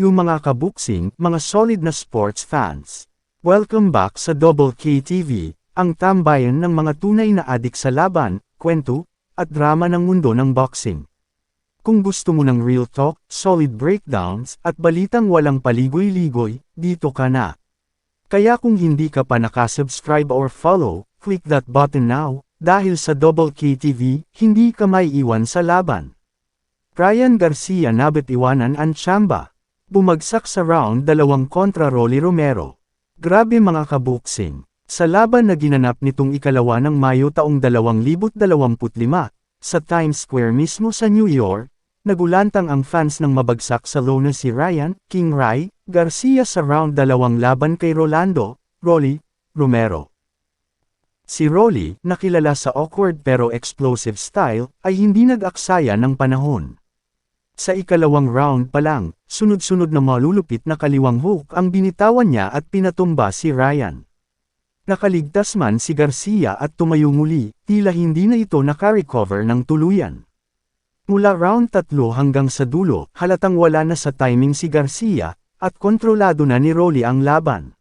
yung mga kabuksing, mga solid na sports fans. Welcome back sa Double K TV, ang tambayan ng mga tunay na adik sa laban, kwento, at drama ng mundo ng boxing. Kung gusto mo ng real talk, solid breakdowns, at balitang walang paligoy-ligoy, dito ka na. Kaya kung hindi ka pa nakasubscribe or follow, click that button now, dahil sa Double K TV, hindi ka may iwan sa laban. Ryan Garcia nabit iwanan ang tsamba. Bumagsak sa round dalawang kontra Rolly Romero. Grabe mga kabuksing. Sa laban na ginanap nitong ikalawa ng Mayo taong 2025, sa Times Square mismo sa New York, nagulantang ang fans ng mabagsak sa lona si Ryan, King Rai, Garcia sa round dalawang laban kay Rolando, Rolly, Romero. Si Rolly, nakilala sa awkward pero explosive style, ay hindi nag-aksaya ng panahon. Sa ikalawang round pa lang, sunod-sunod na malulupit na kaliwang hook ang binitawan niya at pinatumba si Ryan. Nakaligtas man si Garcia at tumayo muli, tila hindi na ito nakarecover ng tuluyan. Mula round tatlo hanggang sa dulo, halatang wala na sa timing si Garcia, at kontrolado na ni Rolly ang laban.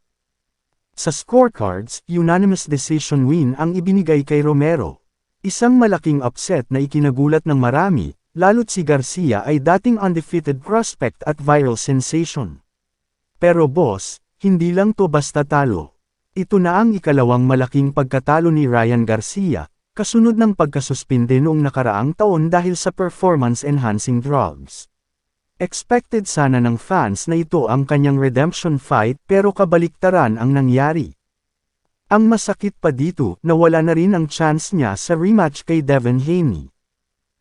Sa scorecards, unanimous decision win ang ibinigay kay Romero. Isang malaking upset na ikinagulat ng marami, lalo't si Garcia ay dating undefeated prospect at viral sensation. Pero boss, hindi lang to basta talo. Ito na ang ikalawang malaking pagkatalo ni Ryan Garcia, kasunod ng pagkasuspinde noong nakaraang taon dahil sa performance-enhancing drugs. Expected sana ng fans na ito ang kanyang redemption fight pero kabaliktaran ang nangyari. Ang masakit pa dito, nawala na rin ang chance niya sa rematch kay Devin Haney.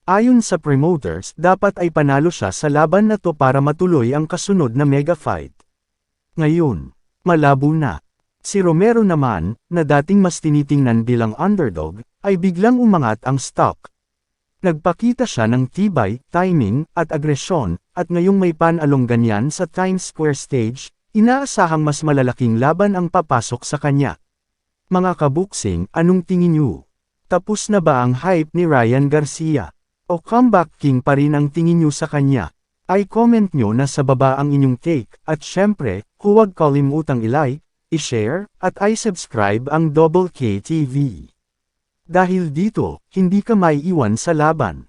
Ayon sa promoters, dapat ay panalo siya sa laban na to para matuloy ang kasunod na mega fight. Ngayon, malabo na. Si Romero naman, na dating mas tinitingnan bilang underdog, ay biglang umangat ang stock. Nagpakita siya ng tibay, timing, at agresyon, at ngayong may panalong ganyan sa Times Square stage, inaasahang mas malalaking laban ang papasok sa kanya. Mga kabuksing, anong tingin niyo? Tapos na ba ang hype ni Ryan Garcia? O comeback king pa rin ang tingin niyo sa kanya? Ay comment nyo na sa baba ang inyong take, at syempre, huwag kalimutang ilike, i-share, at i-subscribe ang Double K TV. Dahil dito, hindi ka maiiwan sa laban.